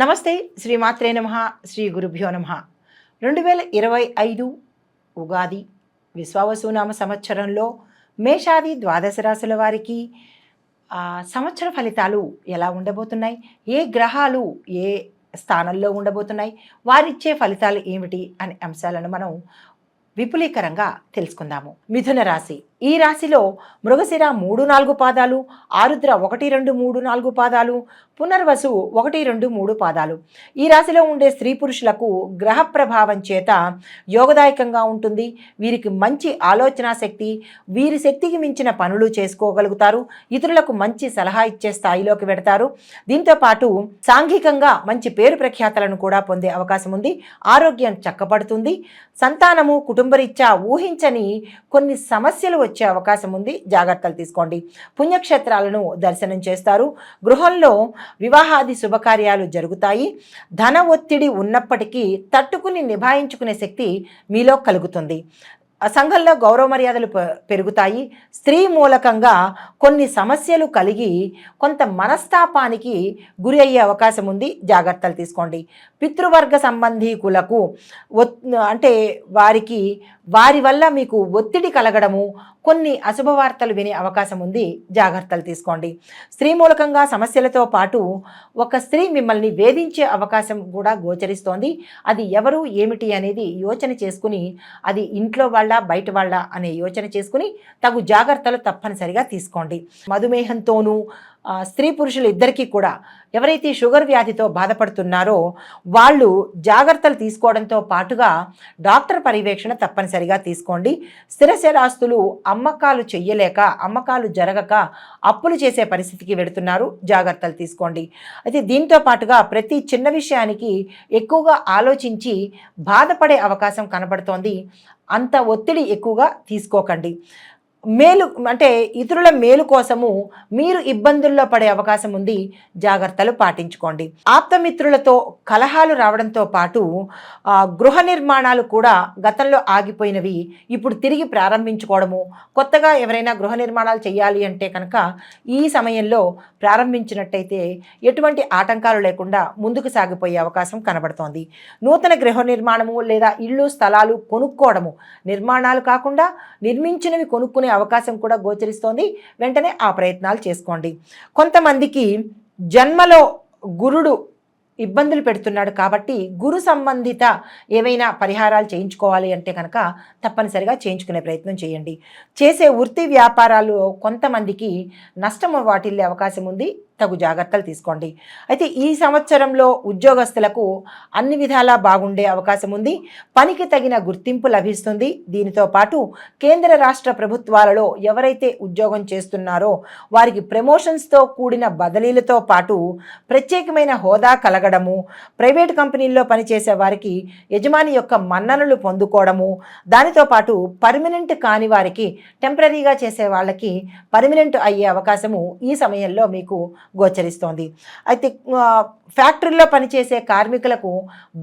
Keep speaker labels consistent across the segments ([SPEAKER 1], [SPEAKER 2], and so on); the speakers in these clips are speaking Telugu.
[SPEAKER 1] నమస్తే శ్రీ మాత్రే నమ శ్రీ గురుభ్యో నమ. రెండు వేల ఇరవై ఐదు ఉగాది విశ్వావసునామ సంవత్సరంలో మేషాది ద్వాదశ రాశుల వారికి సంవత్సర ఫలితాలు ఎలా ఉండబోతున్నాయి? ఏ గ్రహాలు ఏ స్థానంలో ఉండబోతున్నాయి? వారిచ్చే ఫలితాలు ఏమిటి? అనే అంశాలను మనం విపులీకరంగా తెలుసుకుందాము. మిథున రాశి. ఈ రాశిలో మృగశిర మూడు నాలుగు పాదాలు ఆరుద్ర ఒకటి రెండు మూడు నాలుగు పాదాలు పునర్వసు ఒకటి రెండు మూడు పాదాలు. ఈ రాశిలో ఉండే స్త్రీ పురుషులకు గ్రహ ప్రభావం చేత యోగదాయకంగా ఉంటుంది. వీరికి మంచి ఆలోచన శక్తి వీరి శక్తికి మించిన పనులు చేసుకోగలుగుతారు. ఇతరులకు మంచి సలహా ఇచ్చే స్థాయిలోకి పెడతారు దీంతో పాటు సాంఘికంగా మంచి పేరు ప్రఖ్యాతలను కూడా పొందే అవకాశం ఉంది. ఆరోగ్యం చక్కబడుతుంది. సంతానము కుటుంబరీత్యా ఊహించని కొన్ని సమస్యలు వచ్చే అవకాశం ఉంది. జాగ్రత్తలు తీసుకోండి. పుణ్యక్షేత్రాలను దర్శనం చేస్తారు. గృహంలో వివాహాది శుభకార్యాలు జరుగుతాయి. ధన ఒత్తిడి ఉన్నప్పటికీ తట్టుకుని నిభాయించుకునే శక్తి మీలో కలుగుతుంది. సంఘంలో గౌరవ మర్యాదలు పె- పెరుగుతాయి. స్త్రీ మూలకంగా కొన్ని సమస్యలు కలిగి కొంత మనస్తాపానికి గురి అయ్యే అవకాశం ఉంది. జాగ్రత్తలు తీసుకోండి. పితృవర్గ సంబంధీకులకు అంటే వారికి వారి వల్ల మీకు ఒత్తిడి కలగడము కొన్ని అశుభవార్తలు వినే అవకాశం ఉంది. జాగ్రత్తలు తీసుకోండి. స్త్రీ మూలకంగా సమస్యలతో పాటు ఒక స్త్రీ మిమ్మల్ని వేధించే అవకాశం కూడా గోచరిస్తోంది. అది ఎవరు ఏమిటి అనేది యోచన చేసుకుని అది ఇంట్లో వాళ్ళ బయట వాళ్ళ అనే యోచన చేసుకుని తగు జాగ్రత్తలు తప్పనిసరిగా తీసుకోండి. మధుమేహంతోనూ స్త్రీ పురుషులు ఇద్దరికీ కూడా ఎవరైతే షుగర్ వ్యాధితో బాధపడుతున్నారో వాళ్ళు జాగ్రత్తలు తీసుకోవడంతో పాటుగా డాక్టర్ పర్యవేక్షణ తప్పనిసరిగా తీసుకోండి. స్థిరశరాస్తులు అమ్మకాలు చెయ్యలేక అమ్మకాలు జరగక అప్పులు చేసే పరిస్థితికి వెడుతున్నారు జాగ్రత్తలు తీసుకోండి. అయితే దీంతో పాటుగా ప్రతి చిన్న విషయానికి ఎక్కువగా ఆలోచించి బాధపడే అవకాశం కనబడుతోంది. అంత ఒత్తిడి ఎక్కువగా తీసుకోకండి. మేలు అంటే ఇతరుల మేలు కోసము మీరు ఇబ్బందుల్లో పడే అవకాశం ఉంది జాగ్రత్తలు పాటించుకోండి. ఆప్తమిత్రులతో కలహాలు రావడంతో పాటు గృహ నిర్మాణాలు కూడా గతంలో ఆగిపోయినవి ఇప్పుడు తిరిగి ప్రారంభించుకోవడము. కొత్తగా ఎవరైనా గృహ నిర్మాణాలు చేయాలి అంటే కనుక ఈ సమయంలో ప్రారంభించినట్టయితే ఎటువంటి ఆటంకాలు లేకుండా ముందుకు సాగిపోయే అవకాశం కనబడుతోంది. నూతన గృహ నిర్మాణము లేదా ఇళ్ళు స్థలాలు కొనుక్కోవడము. నిర్మాణాలు కాకుండా నిర్మించినవి కొనుక్కునే అవకాశం కూడా గోచరిస్తోంది. వెంటనే ఆ ప్రయత్నాలు చేసుకోండి. కొంతమందికి జన్మలో గురుడు ఇబ్బందులు పెడుతున్నాడు కాబట్టి గురు సంబంధిత ఏవైనా పరిహారాలు చేయించుకోవాలి అంటే కనుక తప్పనిసరిగా చేయించుకునే ప్రయత్నం చేయండి. చేసే వృత్తి వ్యాపారాలు కొంతమందికి నష్టం వాటిల్లే అవకాశం ఉంది. తగు జాగ్రత్తలు తీసుకోండి. అయితే ఈ సంవత్సరంలో ఉద్యోగస్తులకు అన్ని విధాలా బాగుండే అవకాశం ఉంది. పనికి తగిన గుర్తింపు లభిస్తుంది. దీనితో పాటు కేంద్ర రాష్ట్ర ప్రభుత్వాలలో ఎవరైతే ఉద్యోగం చేస్తున్నారో వారికి ప్రమోషన్స్తో కూడిన బదిలీలతో పాటు ప్రత్యేకమైన హోదా కలగడము ప్రైవేట్ కంపెనీల్లో పనిచేసే వారికి యజమాని యొక్క మన్ననలు పొందుకోవడము దానితో పాటు పర్మనెంట్ కాని వారికి టెంపరీగా చేసే వాళ్ళకి పర్మనెంట్ అయ్యే అవకాశము ఈ సమయంలో మీకు గోచరిస్తోంది. అయితే ఫ్యాక్టరీలో పనిచేసే కార్మికులకు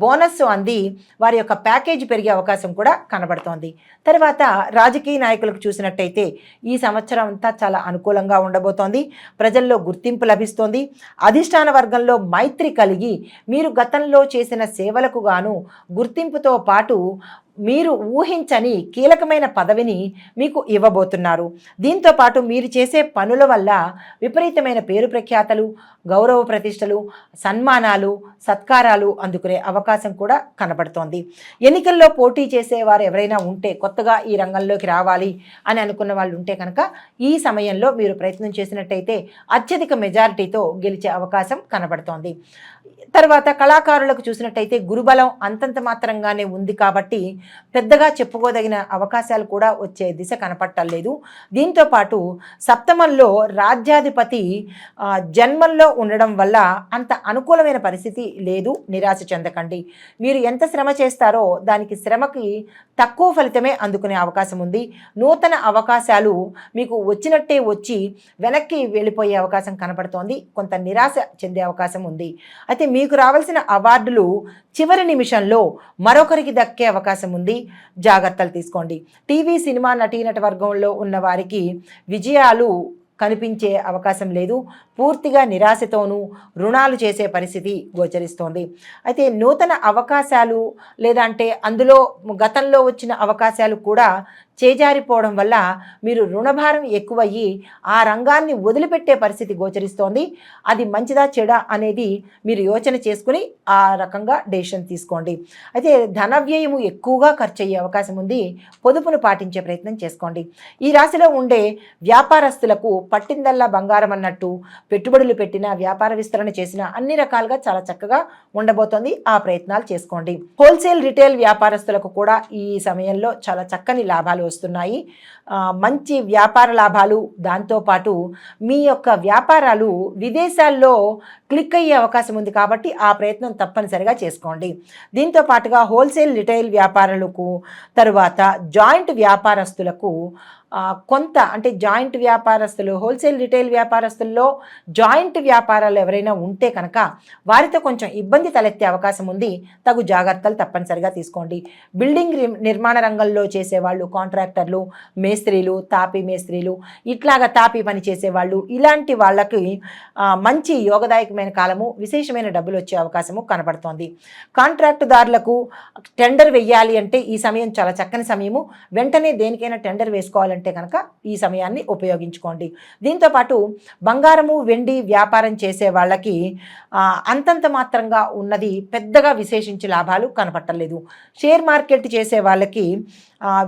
[SPEAKER 1] బోనస్ అంది వారి యొక్క ప్యాకేజ్ పెరిగే అవకాశం కూడా కనబడుతోంది. తర్వాత రాజకీయ నాయకులకు చూసినట్టయితే ఈ సంవత్సరం అంతా చాలా అనుకూలంగా ఉండబోతోంది. ప్రజల్లో గుర్తింపు లభిస్తోంది. అధిష్టాన వర్గంలో మైత్రి కలిగి మీరు గతంలో చేసిన సేవలకు గాను గుర్తింపుతో పాటు మీరు ఊహించని కీలకమైన పదవిని మీకు ఇవ్వబోతున్నారు. దీంతో పాటు మీరు చేసే పనుల వల్ల విపరీతమైన పేరు ప్రఖ్యాతలు గౌరవ ప్రతిష్టలు సన్మానాలు సత్కారాలు అందుకునే అవకాశం కూడా కనబడుతోంది. ఎన్నికల్లో పోటీ చేసేవారు ఎవరైనా ఉంటే కొత్తగా ఈ రంగంలోకి రావాలి అని అనుకున్న వాళ్ళు ఉంటే కనుక ఈ సమయంలో మీరు ప్రయత్నం చేసినట్టయితే అత్యధిక మెజారిటీతో గెలిచే అవకాశం కనబడుతోంది. తర్వాత కళాకారులకు చూసినట్టయితే గురుబలం అంతంత మాత్రంగానే ఉంది కాబట్టి పెద్దగా చెప్పుకోదగిన అవకాశాలు కూడా వచ్చే దిశ కనపట్టలేదు. దీంతో పాటు సప్తమంలో రాజ్యాధిపతి జన్మంలో ఉండడం వల్ల అంత అనుకూలమైన పరిస్థితి లేదు నిరాశ చెందకండి. మీరు ఎంత శ్రమ చేస్తారో దానికి శ్రమకి తక్కువ ఫలితమే అందుకునే అవకాశం ఉంది. నూతన అవకాశాలు మీకు వచ్చినట్టే వచ్చి వెనక్కి వెళ్ళిపోయే అవకాశం కనపడుతోంది. కొంత నిరాశ చెందే అవకాశం ఉంది. అయితే మీకు రావాల్సిన అవార్డులు చివరి నిమిషంలో మరొకరికి దక్కే అవకాశం ఉంది. జాగ్రత్తలు తీసుకోండి. టీవీ సినిమా నటీనట వర్గంలో ఉన్న వారికి విజయాలు కనిపించే అవకాశం లేదు. పూర్తిగా నిరాశతోనూ రుణాలు చేసే పరిస్థితి గోచరిస్తోంది. అయితే నూతన అవకాశాలు లేదంటే అందులో గతంలో వచ్చిన అవకాశాలు కూడా చేజారిపోవడం వల్ల మీరు రుణభారం ఎక్కువయ్యి ఆ రంగాన్ని వదిలిపెట్టే పరిస్థితి గోచరిస్తోంది. అది మంచిదా చెడా అనేది మీరు యోచన చేసుకుని ఆ రకంగా డెసిషన్ తీసుకోండి. అయితే ధన వ్యయము ఎక్కువగా ఖర్చు అయ్యే అవకాశం ఉంది. పొదుపును పాటించే ప్రయత్నం చేసుకోండి. ఈ రాశిలో ఉండే వ్యాపారస్తులకు పట్టిందల్లా బంగారం అన్నట్టు పెట్టుబడులు పెట్టిన వ్యాపార విస్తరణ చేసిన అన్ని రకాలుగా చాలా చక్కగా ఉండబోతోంది. ఆ ప్రయత్నాలు చేసుకోండి. హోల్సేల్ రిటైల్ వ్యాపారస్తులకు కూడా ఈ సమయంలో చాలా చక్కని లాభాలు వస్తున్నాయి. మంచి వ్యాపార లాభాలు దాంతోపాటు మీ యొక్క వ్యాపారాలు విదేశాల్లో క్లిక్ అయ్యే అవకాశం ఉంది కాబట్టి ఆ ప్రయత్నం తప్పనిసరిగా చేసుకోండి. దీంతో పాటుగా హోల్సేల్ రిటైల్ వ్యాపారులకు తరువాత జాయింట్ వ్యాపారస్తులకు కొంత అంటే జాయింట్ వ్యాపారస్తులు హోల్సేల్ రిటైల్ వ్యాపారస్తుల్లో జాయింట్ వ్యాపారాలు ఎవరైనా ఉంటే కనుక వారితో కొంచెం ఇబ్బంది తలెత్తే అవకాశం ఉంది. తగు జాగ్రత్తలు తప్పనిసరిగా తీసుకోండి. బిల్డింగ్ నిర్మాణ రంగంలో చేసేవాళ్ళు కాంట్రాక్టర్లు మేస్త్రీలు తాపీ మేస్త్రీలు ఇట్లాగా తాపీ పని చేసేవాళ్ళు ఇలాంటి వాళ్ళకి మంచి యోగదాయకమైన కాలము విశేషమైన డబ్బులు వచ్చే అవకాశము కనబడుతోంది కాంట్రాక్టుదారులకు టెండర్ వెయ్యాలి అంటే ఈ సమయం చాలా చక్కని సమయము. వెంటనే దేనికైనా టెండర్ వేసుకోవాలంటే కనుక ఈ సమయాన్ని ఉపయోగించుకోండి. దీంతోపాటు బంగారము వెండి వ్యాపారం చేసే వాళ్ళకి అంతంత మాత్రంగా ఉన్నది పెద్దగా విశేషించి లాభాలు కనపట్టలేదు. షేర్ మార్కెట్ చేసే వాళ్ళకి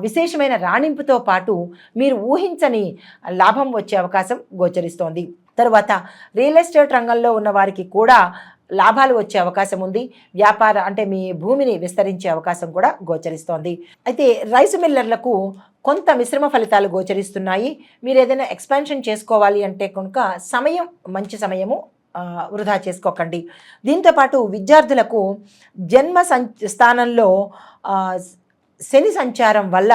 [SPEAKER 1] విశేషమైన రాణింపుతో పాటు మీరు ఊహించని లాభం వచ్చే అవకాశం గోచరిస్తోంది. తరువాత రియల్ ఎస్టేట్ రంగంలో ఉన్న వారికి కూడా లాభాలు వచ్చే అవకాశం ఉంది. వ్యాపార అంటే మీ భూమిని విస్తరించే అవకాశం కూడా గోచరిస్తోంది. అయితే రైస్ మిల్లర్లకు కొంత మిశ్రమ ఫలితాలు గోచరిస్తున్నాయి. మీరు ఏదైనా ఎక్స్పాన్షన్ చేసుకోవాలి అంటే కనుక సమయం మంచి సమయము వృధా చేసుకోకండి. దీంతోపాటు విద్యార్థులకు జన్మ సం స్థానంలో శని సంచారం వల్ల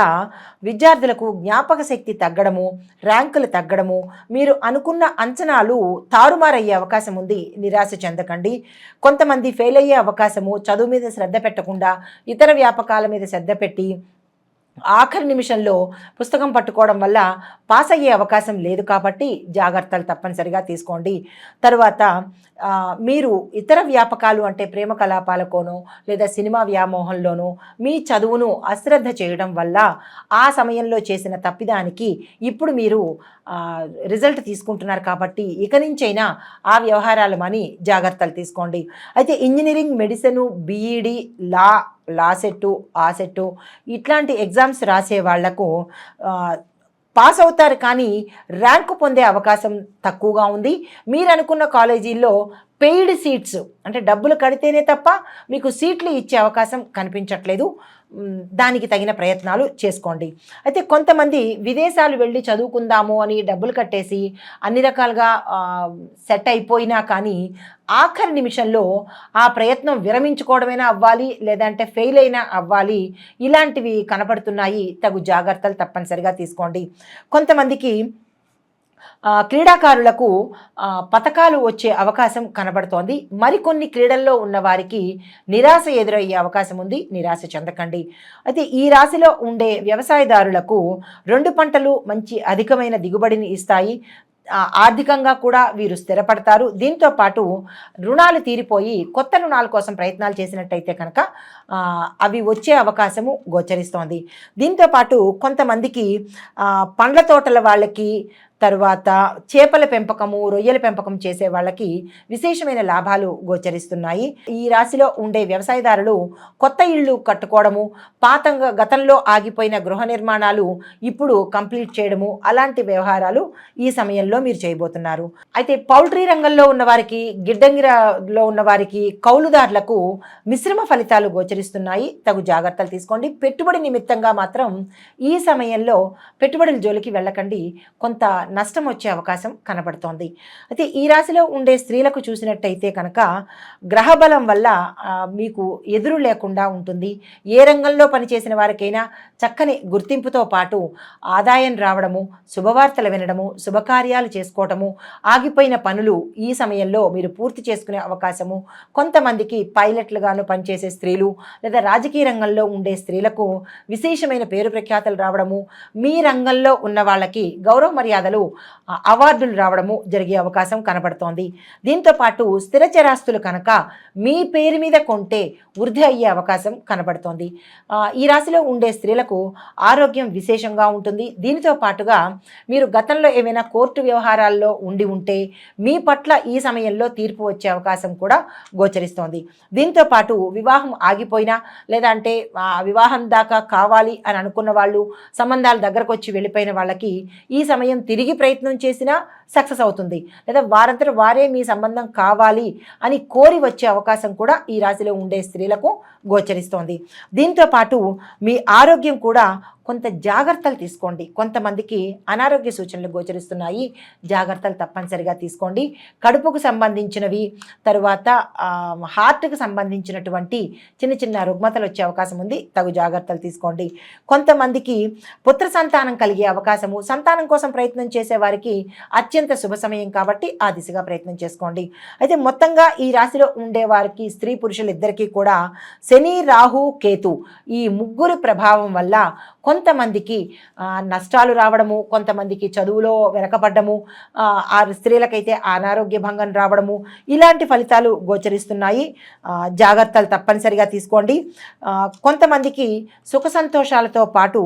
[SPEAKER 1] విద్యార్థులకు జ్ఞాపక శక్తి తగ్గడము ర్యాంకులు తగ్గడము మీరు అనుకున్న అంచనాలు తారుమారయ్యే అవకాశం ఉంది. నిరాశ చెందకండి. కొంతమంది ఫెయిల్ అయ్యే అవకాశము చదువు మీద శ్రద్ధ పెట్టకుండా ఇతర వ్యాపకాల మీద శ్రద్ధ పెట్టి ఆఖరి నిమిషంలో పుస్తకం పట్టుకోవడం వల్ల పాస్ అయ్యే అవకాశం లేదు కాబట్టి జాగ్రత్తలు తప్పనిసరిగా తీసుకోండి. తర్వాత మీరు ఇతర వ్యాపకాలు అంటే ప్రేమ కలాపాలకోనో లేదా సినిమా వ్యామోహంలోనో మీ చదువును అశ్రద్ధ చేయడం వల్ల ఆ సమయంలో చేసిన తప్పిదానికి ఇప్పుడు మీరు రిజల్ట్ తీసుకుంటున్నారు కాబట్టి ఇక నుంచైనా ఆ వ్యవహారాలు మని జాగ్రత్తలు తీసుకోండి. అయితే engineering medicine BEd law law set ఆ సెట్టు ఇట్లాంటి ఎగ్జామ్స్ రాసే వాళ్ళకు పాస్ అవుతారు కానీ ర్యాంకు పొందే అవకాశం తక్కువగా ఉంది. మీరు అనుకున్న కాలేజీల్లో పెయిడ్ సీట్స్ అంటే డబ్బులు కడితేనే తప్ప మీకు సీట్లు ఇచ్చే అవకాశం కనిపించట్లేదు. దానికి తగిన ప్రయత్నాలు చేసుకోండి. అయితే కొంతమంది విదేశాలు వెళ్ళి చదువుకుందాము అని డబ్బులు కట్టేసి అన్ని రకాలుగా సెట్ అయిపోయినా కానీ ఆఖరి నిమిషంలో ఆ ప్రయత్నం విరమించుకోవడమైనా అవ్వాలి లేదంటే ఫెయిల్ అయినా అవ్వాలి. ఇలాంటివి కనపడుతున్నాయి. తగు జాగ్రత్తలు తప్పనిసరిగా తీసుకోండి. కొంతమందికి క్రీడాకారులకు పథకాలు వచ్చే అవకాశం కనబడుతోంది. మరికొన్ని క్రీడల్లో ఉన్న వారికి నిరాశ ఎదురయ్యే అవకాశం ఉంది. నిరాశ చెందకండి. అయితే ఈ రాశిలో ఉండే వ్యవసాయదారులకు రెండు పంటలు మంచి అధికమైన దిగుబడిని ఇస్తాయి. ఆర్థికంగా కూడా వీరు స్థిరపడతారు. దీంతో పాటు రుణాలు తీరిపోయి కొత్త రుణాల కోసం ప్రయత్నాలు చేసినట్టయితే కనుక అవి వచ్చే అవకాశము గోచరిస్తోంది. దీంతో పాటు కొంతమందికి పండ్ల తోటల వాళ్ళకి తరువాత చేపల పెంపకము రొయ్యల పెంపకం చేసే వాళ్ళకి విశేషమైన లాభాలు గోచరిస్తున్నాయి. ఈ రాశిలో ఉండే వ్యవసాయదారులు కొత్త ఇళ్ళు కట్టుకోవడము పాతంగా గతంలో ఆగిపోయిన గృహ నిర్మాణాలు ఇప్పుడు కంప్లీట్ చేయడము అలాంటి వ్యవహారాలు ఈ సమయంలో మీరు చేయబోతున్నారు. అయితే పౌల్ట్రీ రంగంలో ఉన్నవారికి గిడ్డంగిలో ఉన్నవారికి కౌలుదారులకు మిశ్రమ ఫలితాలు గోచరిస్తున్నాయి. తగు జాగ్రత్తలు తీసుకోండి. పెట్టుబడి నిమిత్తంగా మాత్రం ఈ సమయంలో పెట్టుబడుల జోలికి వెళ్ళకండి. కొంత నష్టం వచ్చే అవకాశం కనబడుతోంది. అయితే ఈ రాశిలో ఉండే స్త్రీలకు చూసినట్టయితే కనుక గ్రహబలం వల్ల మీకు ఎదురు లేకుండా ఉంటుంది. ఏ రంగంలో పనిచేసిన వారికైనా చక్కని గుర్తింపుతో పాటు ఆదాయం రావడము శుభవార్తలు వినడము శుభకార్యాలు చేసుకోవటము ఆగిపోయిన పనులు ఈ సమయంలో మీరు పూర్తి చేసుకునే అవకాశము. కొంతమందికి పైలట్లుగాను పనిచేసే స్త్రీలు లేదా రాజకీయ రంగంలో ఉండే స్త్రీలకు విశేషమైన పేరు ప్రఖ్యాతలు రావడము. మీ రంగంలో ఉన్న వాళ్ళకి గౌరవ మర్యాదలు అవార్డులు రావడము జరిగే అవకాశం కనబడుతోంది దీంతో పాటు స్థిర చరాస్తులు కనుక మీ పేరు మీద కొంటే వృద్ధి అయ్యే అవకాశం కనబడుతోంది ఈ రాశిలో ఉండే స్త్రీలకు ఆరోగ్యం విశేషంగా ఉంటుంది. దీనితో పాటుగా మీరు గతంలో ఏమైనా కోర్టు వ్యవహారాల్లో ఉండి ఉంటే మీ పట్ల ఈ సమయంలో తీర్పు వచ్చే అవకాశం కూడా గోచరిస్తోంది. దీంతో పాటు వివాహం ఆగిపోయినా లేదంటే వివాహం దాకా కావాలి అని అనుకున్న వాళ్ళు సంబంధాల దగ్గరకు వచ్చి వెళ్ళిపోయిన వాళ్ళకి ఈ సమయం తిరిగి ప్రయత్నం చేసినా సక్సెస్ అవుతుంది. లేదా వారంతట వారే మీ సంబంధం కావాలి అని కోరి వచ్చే అవకాశం కూడా ఈ రాశిలో ఉండే స్త్రీలకు గోచరిస్తోంది. దీంతో పాటు మీ ఆరోగ్యం కూడా కొంత జాగ్రత్తలు తీసుకోండి. కొంతమందికి అనారోగ్య సూచనలు గోచరిస్తున్నాయి. జాగ్రత్తలు తప్పనిసరిగా తీసుకోండి. కడుపుకు సంబంధించినవి తరువాత హార్ట్కు హార్ట్కి సంబంధించినటువంటి చిన్న చిన్న రుగ్మతలు వచ్చే అవకాశం ఉంది. తగు జాగ్రత్తలు తీసుకోండి. కొంతమందికి పుత్ర సంతానం కలిగే అవకాశము సంతానం కోసం ప్రయత్నం చేసే వారికి అత్యంత శుభ సమయం కాబట్టి ఆ దిశగా ప్రయత్నం చేసుకోండి. అయితే మొత్తంగా ఈ రాశిలో ఉండే వారికి స్త్రీ పురుషులు ఇద్దరికీ కూడా శని రాహు కేతు ఈ ముగ్గురు ప్రభావం వల్ల కొంతమందికి నష్టాలు రావడము కొంతమందికి చదువులో వెనకబడ్డము ఆ, స్త్రీలకైతే అనారోగ్య భంగం రావడము ఇలాంటి ఫలితాలు గోచరిస్తున్నాయి. జాగ్రత్తలు తప్పనిసరిగా తీసుకోండి. కొంతమందికి సుఖ సంతోషాలతో పాటు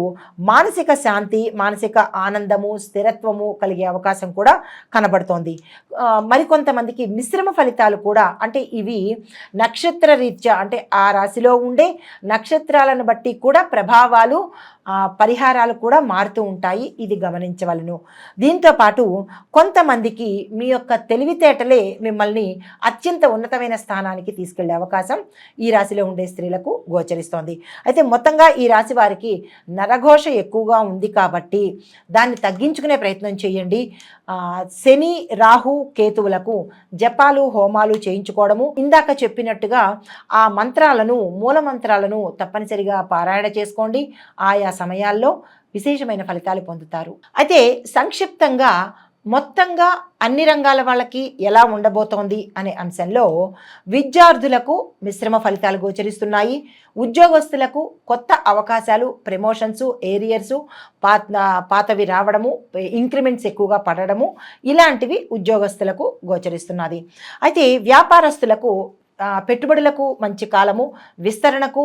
[SPEAKER 1] మానసిక శాంతి మానసిక ఆనందము స్థిరత్వము కలిగే అవకాశం కూడా కనబడుతోంది. మరికొంతమందికి మిశ్రమ ఫలితాలు కూడా అంటే ఇవి నక్షత్ర రీత్యా అంటే ఆ రాశిలో ఉండే నక్షత్రాలను బట్టి కూడా ప్రభావాలు పరిహారాలు కూడా మారుతూ ఉంటాయి. ఇది గమనించవలను. దీంతో పాటు కొంతమందికి మీ యొక్క తెలివితేటలే మిమ్మల్ని అత్యంత ఉన్నతమైన స్థానానికి తీసుకెళ్ళే అవకాశం ఈ రాశిలో ఉండే స్త్రీలకు గోచరిస్తోంది. అయితే మొత్తంగా ఈ రాశి వారికి నరఘోష ఎక్కువగా ఉంది కాబట్టి దాన్ని తగ్గించుకునే ప్రయత్నం చేయండి. శని రాహు కేతువులకు జపాలు హోమాలు చేయించుకోవడము ఇందాక చెప్పినట్టుగా ఆ మంత్రాలను మూల మంత్రాలను తప్పనిసరిగా పారాయణ చేసుకోండి. ఆయా సమయాల్లో విశేషమైన ఫలితాలు పొందుతారు. అయితే సంక్షిప్తంగా మొత్తంగా అన్ని రంగాల వాళ్ళకి ఎలా ఉండబోతోంది అనే అంశంలో విద్యార్థులకు మిశ్రమ ఫలితాలు గోచరిస్తున్నాయి. ఉద్యోగస్తులకు కొత్త అవకాశాలు ప్రమోషన్స్ ఏరియర్సు పాత పాతవి రావడము ఇంక్రిమెంట్స్ ఎక్కువగా పడడము ఇలాంటివి ఉద్యోగస్తులకు గోచరిస్తున్నది. అయితే వ్యాపారస్తులకు పెట్టుబడులకు మంచి కాలము విస్తరణకు